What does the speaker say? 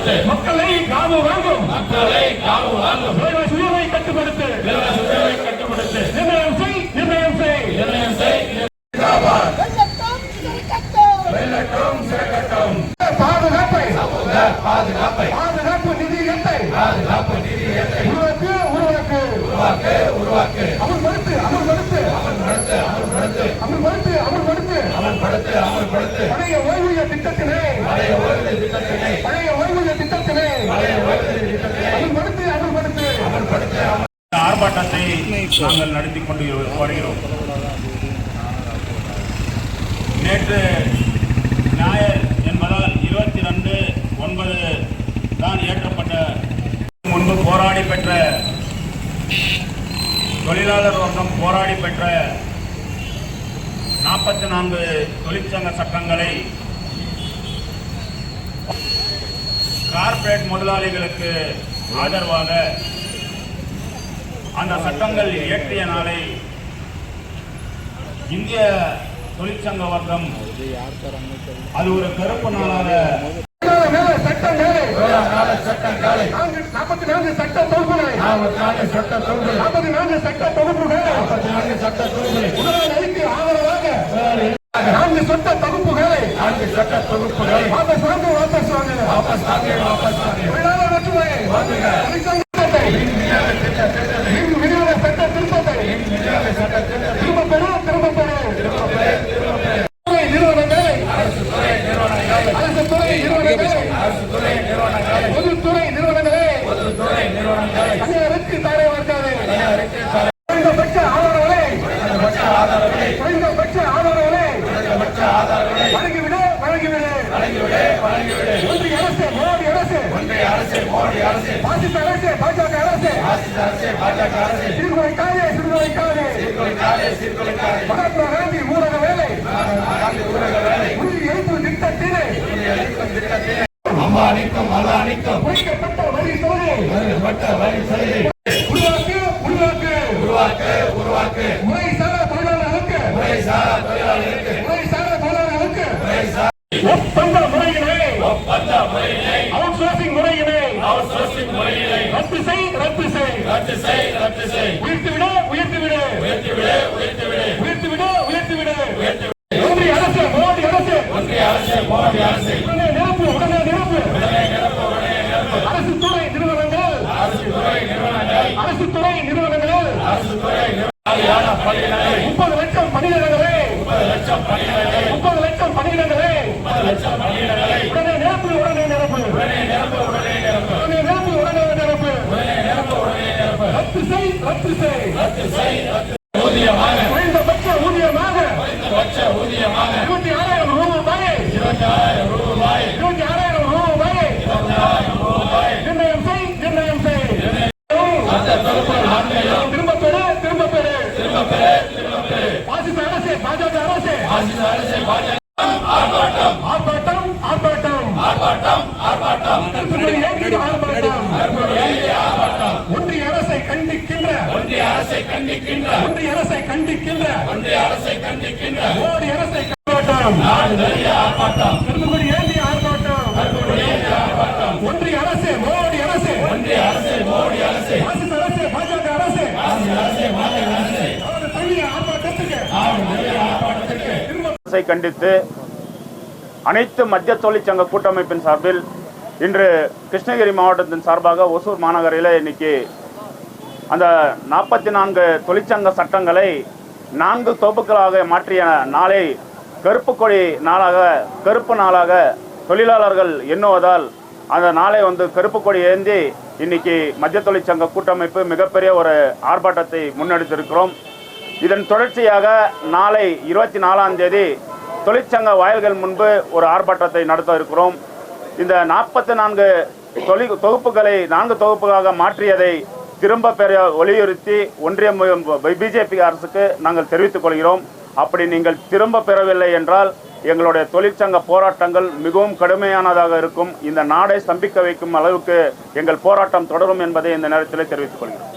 மக்களை காவு வாங்கும். மக்களை காவு வாங்கும். விலைவாசி உயர்வை கட்டுப்படுத்து. விலைவாசி உயர்வை கட்டுப்படுத்து. நிர்ணயம் செய் நிர்ணயம் செய். நிர்ணயம் செய் வெள்ளட்டும் சிதறிக்கட்டும் வெள்ளட்டும் சிறக்கட்டும். பாதுகாப்பை. சமூக பாதுகாப்பை. பாதுகாப்பு நிதியத்தை பாதுகாப்பு நிதியத்தை உருவாக்கு உருவாக்கு. உருவாக்கு உருவாக்கு. அமல்படுத்து அமல்படுத்து அமல்படுத்து அமல்படுத்து அமல்படுத்து அமல்படுத்து அமல்படுத்து அமல்படுத்து பழைய ஓய்வூதிய திட்டத்தினை பழைய ஓய்வு திட்டத்தினை. பழைய ஓய்வூதிய திட்டத்தினை. போராட்டத்தை நாங்கள் நடத்தி கொண்டு வருகிறோம். நேற்று ஞாயர் என்பதால் இருபத்தி ரெண்டு ஒன்பது தான் ஏற்றப்பட்ட முன்பு போராடி பெற்ற தொழிலாளர் வர்க்கம் போராடி பெற்ற நாற்பத்தி நான்கு தொழிற்சங்க சட்டங்களை கார்ப்பரேட் முதலாளிகளுக்கு ஆதரவாக அந்த சட்டங்கள் இயற்றிய நாளை இந்திய தொழிற்சங்க வர்க்கம் அது ஒரு கருப்பு நாளாக நான்கு நாற்பத்தி நான்கு சட்ட தொகுப்புகளை. நாற்பத்தி நான்கு சட்ட தொகுப்புகளை. நாற்பத்தி நான்கு சட்ட தொகுப்புகள் நாற்பத்தி நான்கு சட்ட தொகுப்புகளை முதலாளிக்கு ஆதரவாக நான்கு சட்ட தொகுப்புகளை நான்கு சட்ட தொகுப்புகளை வாபஸ் வாங்க. வாபஸ் வாங்க வாபஸ் வாங்க. வாபஸ் ஒன்றிய அரசு மோடி ஒப்பந்த முறையினை அவுட் சோர்சிங் முறையினை அவுட் சோர்சிங் முறையினை ரத்து செய் ரத்து செய். ரத்து செய் ரத்து செய். உயர்த்தி விடு உயர்த்தி விடு உயர்த்தி விடு உயர்த்தி விடு உயர்த்தி விடு உயர்த்தி விடு ஒன்றிய அரசு மோடி அரசு. ஒன்றிய அரசு மோடி அரசு உடனே நிரப்பு உடனே நிரப்பு. அரசு துறை நிறுவனங்கள். அரசு துறை நிறுவனங்கள். அரசு துறை நிறுவனங்கள். அரசு துறை நிறுவனங்களான பணியிடங்களை முப்பது லட்சம் பணியிடங்களே. முப்பது லட்சம் பணியிடங்களை. முப்பது லட்சம் பணியிடங்களே. முப்பது லட்சம் பணியிடங்களை உடனே நிரப்பு உடனே நிரப்பு உடனே நிரப்ப உடனே நிரப்ப உடனே நிரப்பு உடனே நிரப்பு உடனே நிரப்ப உடனே நிரப்ப ரத்து செய் ரத்து செய் ரத்து செய் ஊதியமாக குறைந்தபட்ச ஊதியமாக குறைந்தபட்ச ஊதியமாக இருபத்தி ஆறாயிரம் ரூபாய் இருபத்தி ஆயிரம் ரூபாய் இருபத்தி ஆறாயிரம் ரூபாய் நிர்ணயம் செய் நிர்ணயம் செய். அந்த தொகுப்புகள் நான்கையும் திரும்ப பெறு திரும்ப பெறு திரும்ப பெறு திரும்ப பெறு பாசிச அரசு பாஜக அரசு. ஆட்சி அரசு பாஜக ஆர்ப்பாட்டம். ஆர்ப்பாட்டம் ஆர்ப்பாட்டம். ஆர்ப்பாட்டம் ஆர்ப்பாட்டம் ஆர்ப்பாட்டம். கண்டிக்கின்ற ஒன்றிய அரசை கண்டிக்கின்ற. ஒன்றிய அரசை கண்டிக்கின்ற. மோடி அரசை ஆர்ப்பாட்டம். நாடு தழுவிய ஆர்ப்பாட்டம். கருத்துக்களை ஏந்தி ஆர்ப்பாட்டம். ஒன்றிய அரசு மோடி அரசு. ஒன்றிய அரசு மோடி அரசு. பாசிச அரசு பாஜக அரசு. ஆட்சி அரசு மாநில அரசு. அவரது தள்ளிய ஆர்ப்பாட்டத்துக்கு. நாடு தழுவிய ஆர்ப்பாட்டத்திற்கு அரசை கண்டித்து அனைத்து மத்திய தொழிற்சங்க கூட்டமைப்பின் சார்பில் இன்று கிருஷ்ணகிரி மாவட்டத்தின் சார்பாக ஒசூர் மாநகரில் இன்னைக்கு அந்த நாற்பத்தி நான்கு தொழிற்சங்க சட்டங்களை நான்கு தொகுப்புகளாக மாற்றிய நாளை கருப்பு கொடி நாளாக கருப்பு நாளாக தொழிலாளர்கள் எண்ணுவதால் அந்த நாளை வந்து கருப்பு கொடி ஏந்தி இன்னைக்கு மத்திய தொழிற்சங்க கூட்டமைப்பு மிகப்பெரிய ஒரு ஆர்ப்பாட்டத்தை முன்னெடுத்திருக்கிறோம். இதன் தொடர்ச்சியாக நாளை இருபத்தி நாலாம் தேதி தொழிற்சங்க வாயில்கள் முன்பு ஒரு ஆர்ப்பாட்டத்தை நடத்த இருக்கிறோம். இந்த நாற்பத்தி நான்கு தொழில் தொகுப்புகளை நான்கு தொகுப்புகளாக மாற்றியதை திரும்ப பெற வலியுறுத்தி ஒன்றிய பிஜேபி அரசுக்கு நாங்கள் தெரிவித்துக் கொள்கிறோம். அப்படி நீங்கள் திரும்ப பெறவில்லை என்றால் எங்களுடைய தொழிற்சங்க போராட்டங்கள் மிகவும் கடுமையானதாக இருக்கும். இந்த நாடை ஸ்தம்பிக்க வைக்கும் அளவுக்கு எங்கள் போராட்டம் தொடரும் என்பதை இந்த நேரத்தில் தெரிவித்துக் கொள்கிறோம்.